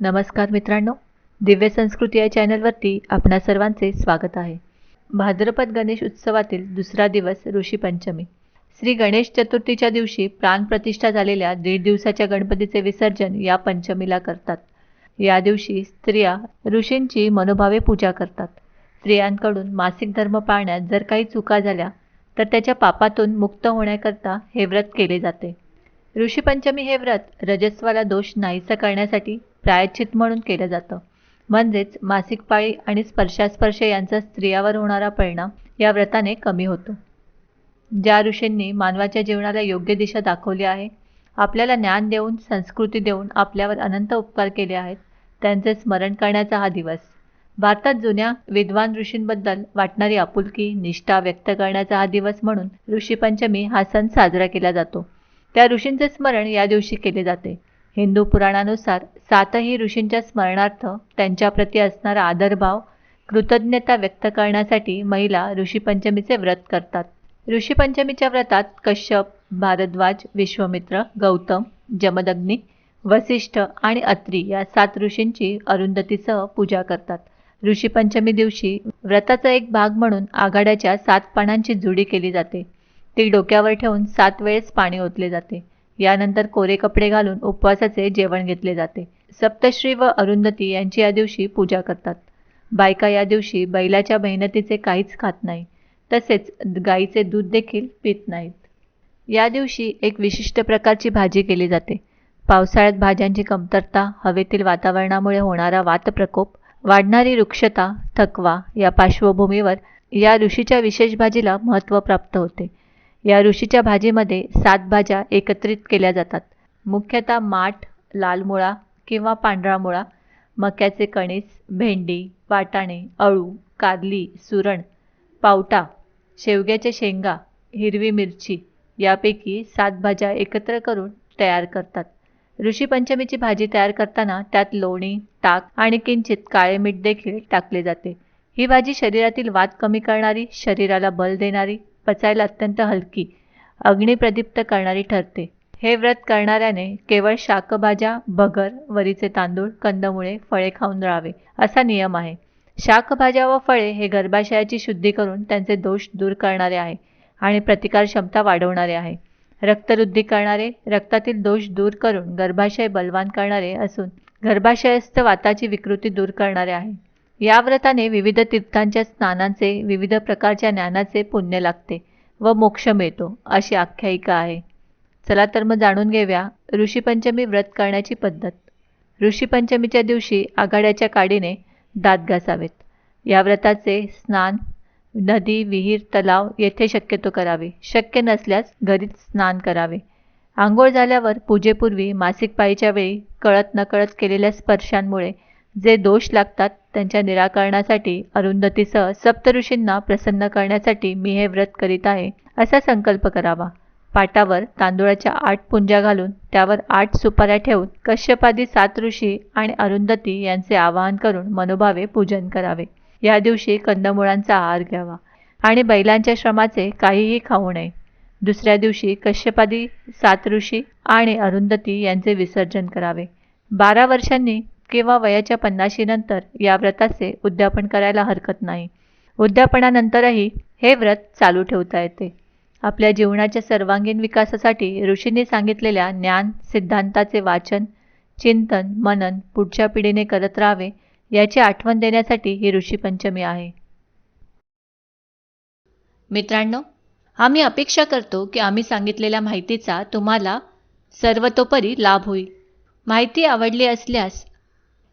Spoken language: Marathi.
नमस्कार मित्रांनो दिव्य संस्कृती या चॅनलवरती आपणा सर्वांचे स्वागत आहे. भाद्रपद गणेश उत्सवातील दुसरा दिवस ऋषी पंचमी. श्री गणेश चतुर्थीच्या दिवशी प्राणप्रतिष्ठा झालेल्या दीड दिवसाच्या गणपतीचे विसर्जन या पंचमीला करतात. या दिवशी स्त्रिया ऋषींची मनोभावे पूजा करतात. स्त्रियांकडून मासिक धर्म पाळण्यात जर काही चुका झाल्या तर त्याच्या पापातून मुक्त होण्याकरता हे व्रत केले जाते. ऋषीपंचमी हे व्रत रजस्वाला दोष नाहीसा करण्यासाठी प्रायश्चित म्हणून केलं जातं. म्हणजेच मासिक पाळी आणि स्पर्शास्पर्श यांचा स्त्रियावर होणारा परिणाम या व्रताने कमी होतो. ज्या ऋषींनी मानवाच्या जीवनाला योग्य दिशा दाखवली आहे आपल्याला ज्ञान देऊन संस्कृती देऊन आपल्यावर अनंत उपकार केले आहेत त्यांचे स्मरण करण्याचा हा दिवस. भारतात जुन्या विद्वान ऋषींबद्दल वाटणारी आपुलकी निष्ठा व्यक्त करण्याचा हा दिवस म्हणून ऋषीपंचमी हा सण साजरा केला जातो. त्या ऋषींचे स्मरण या दिवशी केले जाते. हिंदू पुराणानुसार सातही ऋषींच्या स्मरणार्थ त्यांच्याप्रती असणारा आदरभाव कृतज्ञता व्यक्त करण्यासाठी महिला ऋषीपंचमीचे व्रत करतात. ऋषीपंचमीच्या व्रतात कश्यप भारद्वाज विश्वमित्र गौतम जमदग्नी वसिष्ठ आणि अत्री या सात ऋषींची अरुंधतीसह पूजा करतात. ऋषीपंचमी दिवशी व्रताचा एक भाग म्हणून आघाड्याच्या सात पानांची जुडी केली जाते. ती डोक्यावर ठेवून सात वेळेस पाणी ओतले जाते. यानंतर कोरे कपडे घालून उपवासाचे जेवण घेतले जाते. सप्तश्री व अरुंधती यांची या दिवशी पूजा करतात. बायका या दिवशी बैलाच्या मेहनतीचे काहीच खात नाही तसेच गाईचे दूध देखील पित नाहीत. या दिवशी एक विशिष्ट प्रकारची भाजी केली जाते. पावसाळ्यात भाज्यांची कमतरता हवेतील वातावरणामुळे होणारा वातप्रकोप वाढणारी वृक्षता थकवा या पार्श्वभूमीवर या ऋषीच्या विशेष भाजीला महत्त्व प्राप्त होते. या ऋषीच्या भाजीमध्ये सात भाज्या एकत्रित केल्या जातात. मुख्यतः माठ लाल मुळा किंवा पांढरा मुळा मक्याचे कणीस भेंडी वाटाणे अळू कारली सुरण पावटा शेवग्याच्या शेंगा हिरवी मिरची यापैकी सात भाज्या एकत्र करून तयार करतात. ऋषीपंचमीची भाजी तयार करताना त्यात लोणी ताक आणि किंचित काळे मीठ देखील टाकले जाते. ही भाजी शरीरातील वात कमी करणारी शरीराला बल देणारी पचायला अत्यंत हलकी. अग्निप्रदीप्त करणारी ठरते. हे व्रत करणाऱ्याने केवळ शाकभाज्या भगर वरीचे तांदूळ कंदमुळे फळे खाऊन राहावे असा नियम आहे. शाकभाज्या व फळे हे गर्भाशयाची शुद्धी करून त्यांचे दोष दूर करणारे आहे आणि प्रतिकार क्षमता वाढवणारे आहे. रक्तवृद्धी करणारे रक्तातील दोष दूर करून गर्भाशय बलवान करणारे असून गर्भाशयस्थ वाताची विकृती दूर करणारे आहे. या व्रताने विविध तीर्थांच्या स्नानांचे विविध प्रकारच्या ज्ञानाचे पुण्य लागते व मोक्ष मिळतो अशी आख्यायिका आहे. चला तर मग जाणून घेऊया ऋषीपंचमी व्रत करण्याची पद्धत. ऋषीपंचमीच्या दिवशी आघाड्याच्या काडीने दात घासावेत. या व्रताचे स्नान नदी विहीर तलाव येथे शक्यतो करावे. शक्य नसल्यास घरीच स्नान करावे. आंघोळ झाल्यावर पूजेपूर्वी मासिक पाळीच्या वेळी कळत नकळत केलेल्या स्पर्शांमुळे जे दोष लागतात त्यांच्या निराकरणासाठी अरुंधतीसह सप्तऋषींना प्रसन्न करण्यासाठी मी हे व्रत करीत आहे असा संकल्प करावा. पाटावर तांदूळाच्या आठ पुंजा घालून त्यावर आठ सुपाऱ्या ठेवून कश्यपादी सात ऋषी आणि अरुंधती यांचे आवाहन करून मनोभावे पूजन करावे. या दिवशी कंदमुळांचा आहार घ्यावा आणि बैलांच्या श्रमाचे काहीही खाऊ नये. दुसऱ्या दिवशी कश्यपादी सात ऋषी आणि अरुंधती यांचे विसर्जन करावे. बारा वर्षांनी किंवा वयाच्या पन्नाशीनंतर या व्रताचे उद्यापन करायला हरकत नाही. उद्यापनानंतरही हे व्रत चालू ठेवता येते. आपल्या जीवनाच्या सर्वांगीण विकासासाठी ऋषींनी सांगितलेल्या ज्ञान सिद्धांताचे वाचन चिंतन मनन पुढच्या पिढीने करत राहावे याची आठवण देण्यासाठी ही ऋषीपंचमी आहे. मित्रांनो आम्ही अपेक्षा करतो की आम्ही सांगितलेल्या माहितीचा तुम्हाला सर्वतोपरी लाभ होईल. माहिती आवडली असल्यास